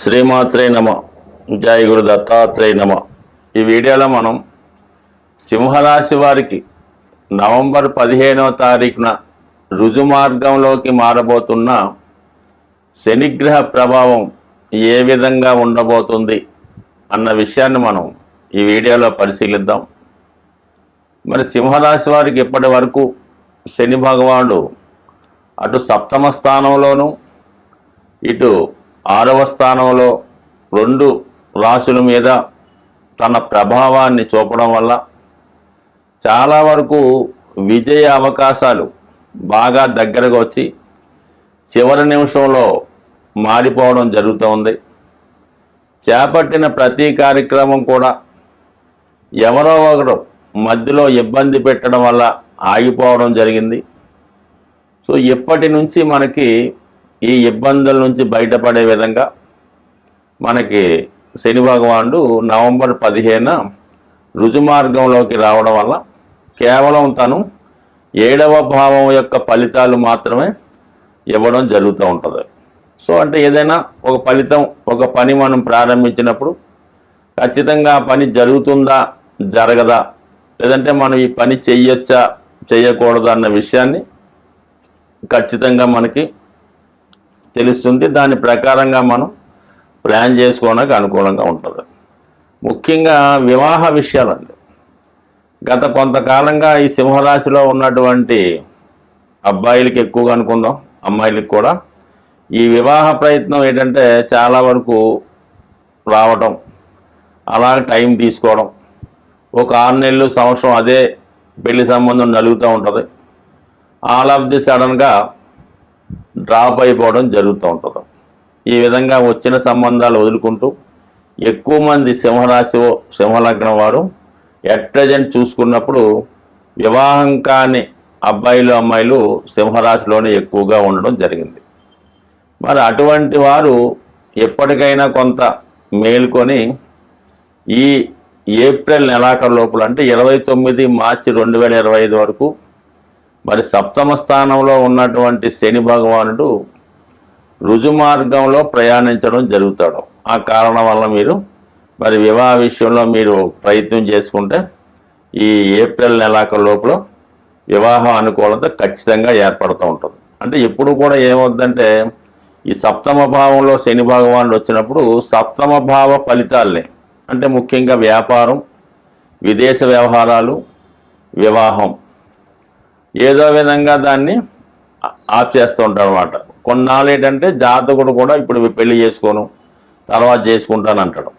శ్రీమాత్రే నమ. జయ గురు దత్తాత్రేయ నమ. ఈ వీడియోలో మనం సింహరాశి వారికి నవంబర్ పదిహేనవ తారీఖున రుజుమార్గంలోకి మారబోతున్న శనిగ్రహ ప్రభావం ఏ విధంగా ఉండబోతుంది అన్న విషయాన్ని మనం ఈ వీడియోలో పరిశీలిద్దాం. మరి సింహరాశి వారికి ఇప్పటి వరకు శని భగవానుడు అటు సప్తమ స్థానంలోనూ ఇటు ఆరవ స్థానంలో రెండు రాశుల మీద తన ప్రభావాన్ని చూపడం వల్ల చాలా వరకు విజయ అవకాశాలు బాగా దగ్గరగా వచ్చి చివరి నిమిషంలో మారిపోవడం జరుగుతూ ఉంది చేపట్టిన ప్రతి కార్యక్రమం కూడా ఎవరో ఒకరు మధ్యలో ఇబ్బంది పెట్టడం వల్ల ఆగిపోవడం జరిగింది. సో ఇప్పటి నుంచి మనకి ఈ ఇబ్బందుల నుంచి బయటపడే విధంగా మనకి శని భగవానుడు నవంబర్ పదిహేన రుజుమార్గంలోకి రావడం వల్ల కేవలం తను ఏడవ భావం యొక్క ఫలితాలు మాత్రమే ఇవ్వడం జరుగుతూ ఉంటుంది. సో అంటే ఏదైనా ఒక ఫలితం ఒక పని మనం ప్రారంభించినప్పుడు ఖచ్చితంగా ఆ పని జరుగుతుందా జరగదా లేదంటే మనం ఈ పని చెయ్యొచ్చా చేయకూడదా అన్న విషయాన్ని ఖచ్చితంగా మనకి తెలుస్తుంది. దాని ప్రకారంగా మనం ప్లాన్ చేసుకోవడానికి అనుకూలంగా ఉంటుంది. ముఖ్యంగా వివాహ విషయాలండి. గత కొంతకాలంగా ఈ సింహరాశిలో ఉన్నటువంటి అబ్బాయిలకి ఎక్కువగా అనుకుందాం అమ్మాయిలకి కూడా. ఈ వివాహ ప్రయత్నం ఏంటంటే చాలా వరకు రావటం అలా టైం తీసుకోవడం. ఒక ఆరు నెలలు సంవత్సరం అదే పెళ్ళి సంబంధం నలుగుతూ ఉంటుంది. ఆల్ ఆఫ్ ది సడన్గా డ్రాప్ అయిపోవడం జరుగుతూ ఉంటుంది. ఈ విధంగా వచ్చిన సంబంధాలు వదులుకుంటూ ఎక్కువ మంది సింహరాశి సింహలగ్నం వారు ఎట్ ప్రజెంట్ చూసుకున్నప్పుడు వివాహం కాని అబ్బాయిలు అమ్మాయిలు సింహరాశిలోనే ఎక్కువగా ఉండడం జరిగింది. మరి అటువంటి వారు ఎప్పటికైనా కొంత మేల్కొని ఈ ఏప్రిల్ నెలాఖరు లోపల అంటే ఇరవై తొమ్మిది మార్చి రెండు వేల ఇరవై ఐదు వరకు మరి సప్తమ స్థానంలో ఉన్నటువంటి శని భగవానుడు రుజుమార్గంలో ప్రయాణించడం జరుగుతాడు. ఆ కారణం వల్ల మీరు మరి వివాహ విషయంలో మీరు ప్రయత్నం చేసుకుంటే ఈ ఏప్రిల్ నెలాఖరు లోపల వివాహం అనుకూలత ఖచ్చితంగా ఏర్పడుతూ ఉంటుంది. అంటే ఎప్పుడు కూడా ఏమవుద్దంటే ఈ సప్తమ భావంలో శని భగవానుడు వచ్చినప్పుడు సప్తమ భావ ఫలితాలనే అంటే ముఖ్యంగా వ్యాపారం విదేశ వ్యవహారాలు వివాహం ఏదో విధంగా దాన్ని ఆ- ఆఫ్ చేస్తూ ఉంటారు అనమాట కొన్నాళ్ళు ఏంటంటే జాతకుడు కూడా ఇప్పుడు పెళ్ళి చేసుకోను తర్వాత చేసుకుంటాను అంటాడు.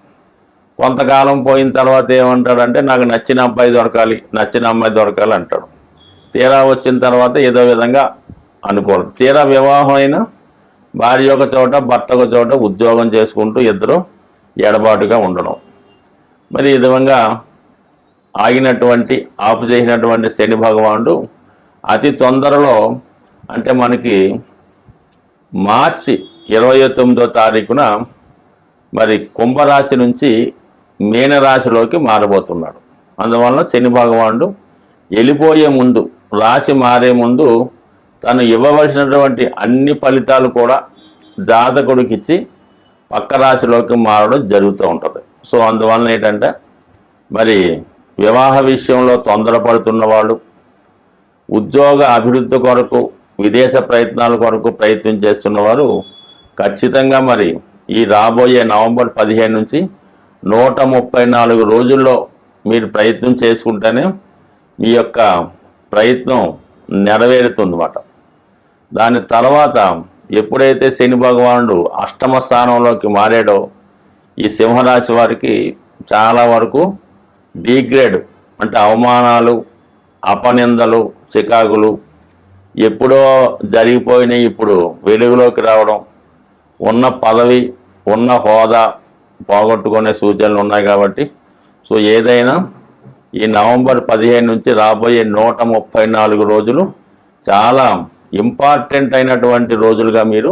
కొంతకాలం పోయిన తర్వాత ఏమంటాడంటే నాకు నచ్చిన అబ్బాయి దొరకాలి నచ్చిన అమ్మాయి దొరకాలి అంటాడు. తీరా వచ్చిన తర్వాత ఏదో విధంగా అనుకోవడం తీరా వివాహం అయినా భార్య ఒక చోట భర్త ఒక చోట ఉద్యోగం చేసుకుంటూ ఇద్దరు ఎడబాటుగా ఉండడం. మరి ఈ విధంగా ఆగినటువంటి ఆపు చేసినటువంటి శని భగవానుడు అతి తొందరలో అంటే మనకి మార్చి ఇరవై తొమ్మిదో తారీఖున మరి కుంభరాశి నుంచి మీనరాశిలోకి మారబోతున్నాడు. అందువలన శని భగవానుడు వెళ్ళిపోయే ముందు రాశి మారే ముందు తను ఇవ్వవలసినటువంటి అన్ని ఫలితాలు కూడా జాతకుడికి ఇచ్చి పక్క రాశిలోకి మారడం జరుగుతూ ఉంటుంది. సో అందువలన ఏంటంటే మరి వివాహ విషయంలో తొందరపడుతున్న వాళ్ళు ఉద్యోగ అభివృద్ధి కొరకు విదేశ ప్రయత్నాల కొరకు ప్రయత్నం చేస్తున్నవారు ఖచ్చితంగా మరి ఈ రాబోయే నవంబర్ పదిహేను నుంచి నూట ముప్పై నాలుగు రోజుల్లో మీరు ప్రయత్నం చేసుకుంటేనే మీ యొక్క ప్రయత్నం నెరవేరుతుందన్నమాట. దాని తర్వాత ఎప్పుడైతే శని భగవానుడు అష్టమ స్థానంలోకి మారాడో ఈ సింహరాశి వారికి చాలా వరకు డిగ్రేడ్ అంటే అవమానాలు అపనిందలు చికాకులు ఎప్పుడో జరిగిపోయినాయి ఇప్పుడు వెలుగులోకి రావడం ఉన్న పదవి ఉన్న హోదా పోగొట్టుకునే సూచనలు ఉన్నాయి కాబట్టి సో ఏదైనా ఈ నవంబర్ పదిహేను నుంచి రాబోయే నూట ముప్పై నాలుగు రోజులు చాలా ఇంపార్టెంట్ అయినటువంటి రోజులుగా మీరు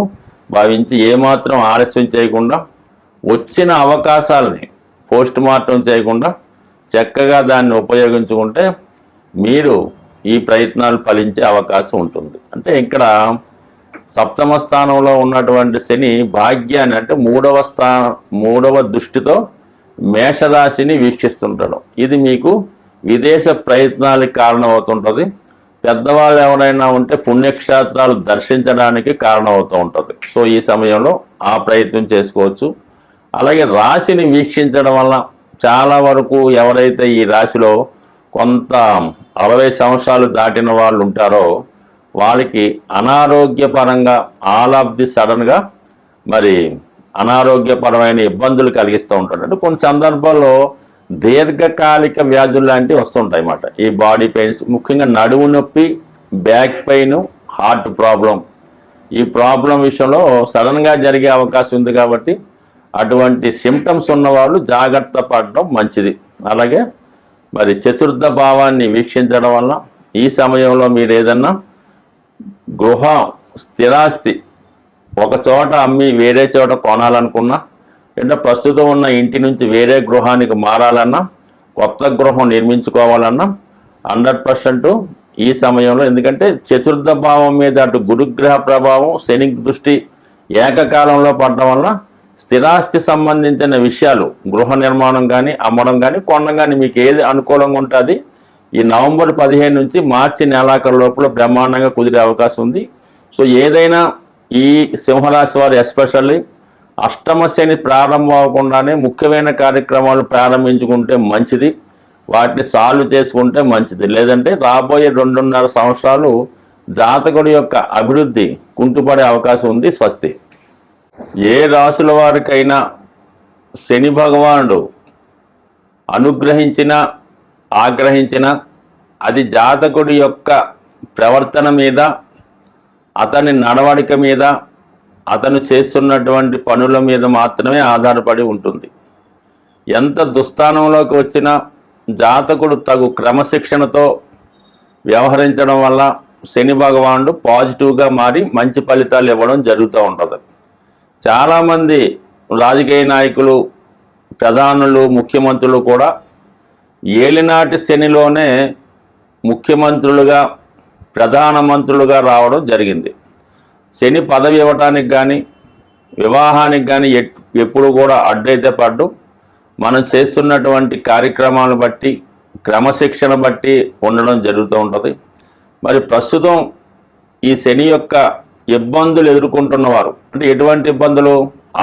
భావించి ఏమాత్రం ఆలస్యం చేయకుండా వచ్చిన అవకాశాలని పోస్ట్ మార్టం చేయకుండా చక్కగా దాన్ని ఉపయోగించుకుంటే మీరు ఈ ప్రయత్నాలు ఫలించే అవకాశం ఉంటుంది. అంటే ఇక్కడ సప్తమ స్థానంలో ఉన్నటువంటి శని భాగ్యాన్ని అంటే మూడవ స్థా మూడవ దృష్టితో మేషరాశిని వీక్షిస్తుంటాడు. ఇది మీకు విదేశ ప్రయత్నాలకు కారణమవుతుంటుంది. పెద్దవాళ్ళు ఎవరైనా ఉంటే పుణ్యక్షేత్రాలు దర్శించడానికి కారణమవుతూ ఉంటుంది. సో ఈ సమయంలో ఆ ప్రయత్నం చేసుకోవచ్చు. అలాగే రాశిని వీక్షించడం వల్ల చాలా వరకు ఎవరైతే ఈ రాశిలో కొంత అరవై సంవత్సరాలు దాటిన వాళ్ళు ఉంటారో వాళ్ళకి అనారోగ్యపరంగా ఆల్ ఆఫ్ ది సడన్గా మరి అనారోగ్యపరమైన ఇబ్బందులు కలిగిస్తూ ఉంటాడు అంటే కొన్ని సందర్భాల్లో దీర్ఘకాలిక వ్యాధులు లాంటివి వస్తుంటాయి అన్నమాట. ఈ బాడీ పెయిన్స్ ముఖ్యంగా నడుము నొప్పి బ్యాక్ పెయిన్ హార్ట్ ప్రాబ్లం ఈ ప్రాబ్లం విషయంలో సడన్గా జరిగే అవకాశం ఉంది కాబట్టి అటువంటి సిమ్టమ్స్ ఉన్నవాళ్ళు జాగ్రత్త పడడం మంచిది. అలాగే మరి చతుర్థ భావాన్ని వీక్షించడం వల్ల ఈ సమయంలో మీరు ఏదన్నా గృహ స్థిరాస్తి ఒక చోట అమ్మి వేరే చోట కొనాలనుకున్నా లేదా ప్రస్తుతం ఉన్న ఇంటి నుంచి వేరే గృహానికి మారాలన్నా కొత్త గృహం నిర్మించుకోవాలన్నా హండ్రెడ్ పర్సెంట్ ఈ సమయంలో. ఎందుకంటే చతుర్థ భావం మీద అటు గురుగ్రహ ప్రభావం శని దృష్టి ఏకకాలంలో పడడం వల్ల స్థిరాస్తి సంబంధించిన విషయాలు గృహ నిర్మాణం కానీ అమ్మడం కానీ కొనడం కానీ మీకు ఏది అనుకూలంగా ఉంటుంది ఈ నవంబర్ పదిహేను నుంచి మార్చి నెలాఖరు లోపల బ్రహ్మాండంగా కుదిరే అవకాశం ఉంది. సో ఏదైనా ఈ సింహరాశి వారు ఎస్పెషల్లీ అష్టమ శని ప్రారంభం అవ్వకుండానే ముఖ్యమైన కార్యక్రమాలు ప్రారంభించుకుంటే మంచిది వాటిని సాల్వ్ చేసుకుంటే మంచిది. లేదంటే రాబోయే రెండున్నర సంవత్సరాలు జాతకుడి యొక్క అభివృద్ధి కుంటుపడే అవకాశం ఉంది స్వస్తి. ఏ రాసుల వారికైనా శని భగవానుడు అనుగ్రహించిన ఆగ్రహించిన అది జాతకుడి యొక్క ప్రవర్తన మీద అతని నడవడిక మీద అతను చేస్తున్నటువంటి పనుల మీద మాత్రమే ఆధారపడి ఉంటుంది. ఎంత దుస్థానంలోకి వచ్చినా జాతకుడు తగు క్రమశిక్షణతో వ్యవహరించడం వల్ల శని భగవానుడు పాజిటివ్గా మారి మంచి ఫలితాలు ఇవ్వడం జరుగుతూ ఉంటుంది. చాలామంది రాజకీయ నాయకులు ప్రధానులు ముఖ్యమంత్రులు కూడా ఏలినాటి శనిలోనే ముఖ్యమంత్రులుగా ప్రధానమంత్రులుగా రావడం జరిగింది. శని పదవి ఇవ్వటానికి కానీ వివాహానికి కానీ ఎప్పుడు కూడా అడ్డైతే పడ్డు. మనం చేస్తున్నటువంటి కార్యక్రమాలను బట్టి క్రమశిక్షణ బట్టి ఉండడం జరుగుతూ ఉంటుంది. మరి ప్రస్తుతం ఈ శని యొక్క ఇబ్బందులు ఎదుర్కొంటున్నవారు. అంటే ఎటువంటి ఇబ్బందులు?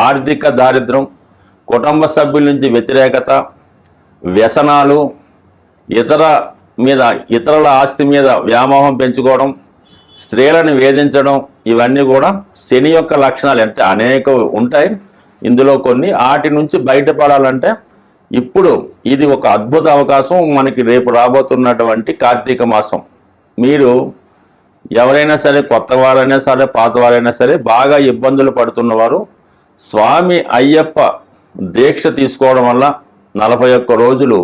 ఆర్థిక దారిద్ర్యం కుటుంబ సభ్యుల నుంచి వ్యతిరేకత వ్యసనాలు ఇతర మీద ఇతరుల ఆస్తి మీద వ్యామోహం పెంచుకోవడం స్త్రీలను వేధించడం ఇవన్నీ కూడా శని యొక్క లక్షణాలు. అంటే అనేక ఉంటాయి. ఇందులో కొన్ని వాటి నుంచి బయటపడాలంటే ఇప్పుడు ఇది ఒక అద్భుత అవకాశం మనకి రేపు రాబోతున్నటువంటి కార్తీక మాసం. మీరు ఎవరైనా సరే కొత్త వారైనా సరే పాత వారైనా సరే బాగా ఇబ్బందులు పడుతున్నవారు స్వామి అయ్యప్ప దీక్ష తీసుకోవడం వల్ల నలభై ఒక్క రోజులు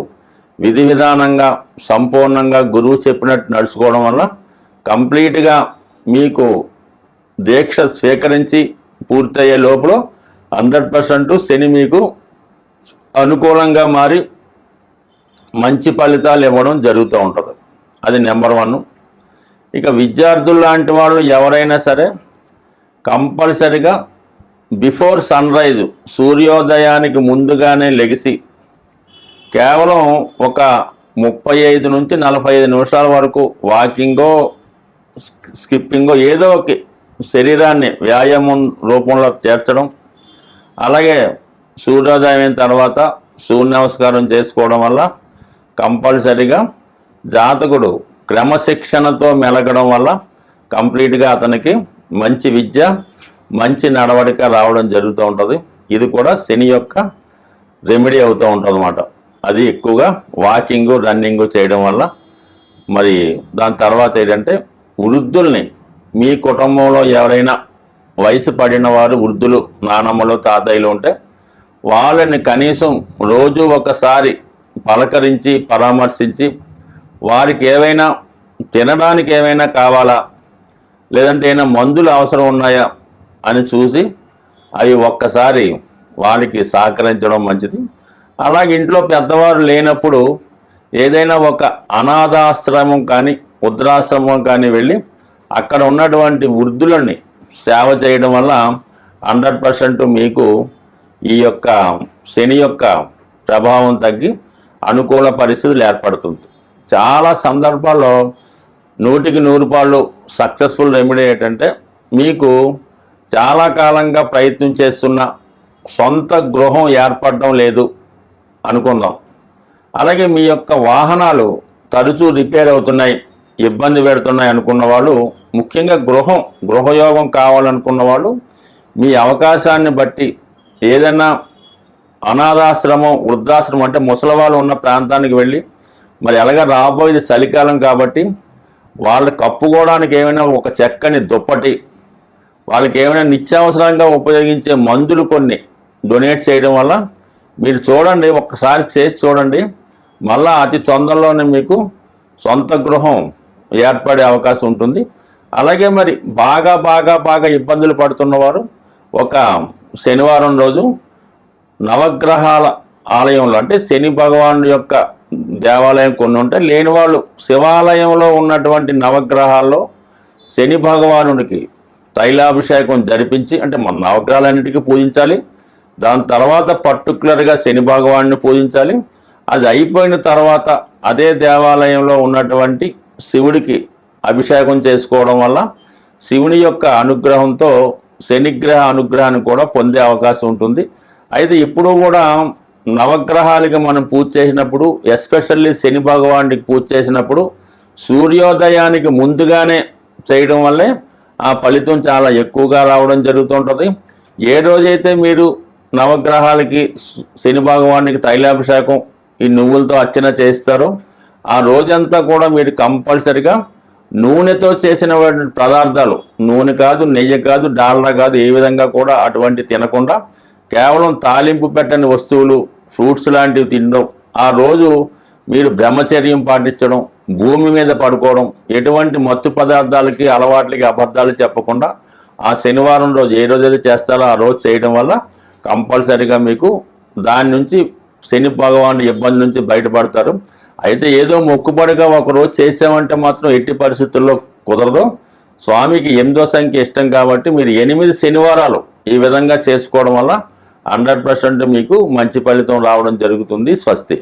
విధి విధానంగా సంపూర్ణంగా గురువు చెప్పినట్టు నడుచుకోవడం వల్ల కంప్లీట్గా మీకు దీక్ష స్వీకరించి పూర్తయ్యే లోపల హండ్రెడ్ పర్సెంట్ శని మీకు అనుకూలంగా మారి మంచి ఫలితాలు ఇవ్వడం జరుగుతూ ఉంటుంది. అది నెంబర్ వన్. ఇక విద్యార్థులు లాంటి వాళ్ళు ఎవరైనా సరే కంపల్సరిగా బిఫోర్ సన్ రైజ్ సూర్యోదయానికి ముందుగానే లెగిసి కేవలం ఒక ముప్పై ఐదు నుంచి నలభై ఐదు నిమిషాల వరకు వాకింగో స్కిప్పింగో ఏదో ఒక శరీరాన్ని వ్యాయామం రూపంలో చేర్చడం అలాగే సూర్యోదయం అయిన తర్వాత సూర్య నమస్కారం చేసుకోవడం వల్ల కంపల్సరిగా జాతకుడు క్రమశిక్షణతో మెలగడం వల్ల కంప్లీట్గా అతనికి మంచి విద్య మంచి నడవడిక రావడం జరుగుతూ ఉంటుంది. ఇది కూడా శని యొక్క రెమెడీ అవుతూ ఉంటుంది అన్నమాట అది ఎక్కువగా వాకింగ్ రన్నింగ్ చేయడం వల్ల మరి దాని తర్వాత ఏంటంటే వృద్ధుల్ని మీ కుటుంబంలో ఎవరైనా వయసు పడిన వారు వృద్ధులు నానమ్మలు తాతయ్యలు ఉంటే వాళ్ళని కనీసం రోజు ఒకసారి పలకరించి పరామర్శించి వారికి ఏవైనా తినడానికి ఏమైనా కావాలా? లేదంటే ఏమైనా మందులు అవసరం ఉన్నాయా? అని చూసి అవి ఒక్కసారి వారికి సహకరించడం మంచిది. అలాగే ఇంట్లో పెద్దవారు లేనప్పుడు ఏదైనా ఒక అనాథాశ్రమం కానీ వృద్ధాశ్రమం కానీ వెళ్ళి అక్కడ ఉన్నటువంటి వృద్ధులని సేవ చేయడం వల్ల హండ్రెడ్ పర్సెంట్ మీకు ఈ యొక్క శని యొక్క ప్రభావం తగ్గి అనుకూల పరిస్థితులు ఏర్పడుతుంది. చాలా సందర్భాల్లో నూటికి నూరు పాళ్ళు సక్సెస్ఫుల్ రెమెడీ ఏంటంటే మీకు చాలా కాలంగా ప్రయత్నం చేస్తున్న సొంత గృహం ఏర్పడడం లేదు అనుకుందాం. అలాగే మీ యొక్క వాహనాలు తరచూ రిపేర్ అవుతున్నాయి ఇబ్బంది పెడుతున్నాయి అనుకున్న వాళ్ళు ముఖ్యంగా గృహం గృహయోగం కావాలనుకున్న వాళ్ళు మీ అవకాశాన్ని బట్టి ఏదైనా అనాథాశ్రమం వృద్ధాశ్రమం అంటే ముసలవాళ్ళు ఉన్న ప్రాంతానికి వెళ్ళి మరి అలాగే రాబోయేది చలికాలం కాబట్టి వాళ్ళు కప్పుకోవడానికి ఏమైనా ఒక చెక్కని దుప్పటి వాళ్ళకి ఏమైనా నిత్యావసరంగా ఉపయోగించే మందులు కొన్ని డొనేట్ చేయడం వల్ల మీరు చూడండి ఒక్కసారి చేసి చూడండి. మళ్ళా అతి తొందరలోనే మీకు సొంత గృహం ఏర్పడే అవకాశం ఉంటుంది. అలాగే మరి బాగా బాగా బాగా ఇబ్బందులు పడుతున్నవారు ఒక శనివారం రోజు నవగ్రహాల ఆలయంలో అంటే శని భగవాను యొక్క దేవాలయం కొన్ని ఉంటాయి. లేని వాళ్ళు శివాలయంలో ఉన్నటువంటి నవగ్రహాల్లో శని భగవానుడికి తైలాభిషేకం జరిపించి అంటే మన నవగ్రహాలన్నిటికీ పూజించాలి. దాని తర్వాత పర్టికులర్గా శని భగవాన్ని పూజించాలి. అది అయిపోయిన తర్వాత అదే దేవాలయంలో ఉన్నటువంటి శివుడికి అభిషేకం చేసుకోవడం వల్ల శివుని యొక్క అనుగ్రహంతో శనిగ్రహ అనుగ్రహాన్ని కూడా పొందే అవకాశం ఉంటుంది. అయితే ఇప్పుడు కూడా నవగ్రహాలకి మనం పూజ చేసినప్పుడు ఎస్పెషల్లీ శని భగవానుడికి పూజ చేసినప్పుడు సూర్యోదయానికి ముందుగానే చేయడం వల్లే ఆ ఫలితం చాలా ఎక్కువగా రావడం జరుగుతుంటుంది. ఏ రోజైతే మీరు నవగ్రహాలకి శని భగవానికి తైలాభిషేకం ఈ నువ్వులతో అర్చన చేస్తారో ఆ రోజంతా కూడా మీరు కంపల్సరిగా నూనెతో చేసిన వాటి పదార్థాలు నూనె కాదు నెయ్యి కాదు డాల్డా కాదు ఏ విధంగా కూడా అటువంటి తినకుండా కేవలం తాలింపు పెట్టని వస్తువులు ఫ్రూట్స్ లాంటివి తినడం ఆ రోజు మీరు బ్రహ్మచర్యం పాటించడం భూమి మీద పడుకోవడం ఎటువంటి మత్తు పదార్థాలకి అలవాట్లకి అబద్ధాలు చెప్పకుండా ఆ శనివారం రోజు ఏ రోజైతే చేస్తారో ఆ రోజు చేయడం వల్ల కంపల్సరీగా మీకు దాని నుంచి శని భగవాన్ ఇబ్బంది నుంచి బయటపడతారు. అయితే ఏదో మొక్కుబడిగా ఒక రోజు చేసామంటే మాత్రం ఎట్టి పరిస్థితుల్లో కుదరదు. స్వామికి ఎనిమిదో సంఖ్య ఇష్టం కాబట్టి మీరు ఎనిమిది శనివారాలు ఈ విధంగా చేసుకోవడం వల్ల హండ్రెడ్ మీకు మంచి ఫలితం రావడం జరుగుతుంది స్వస్తి.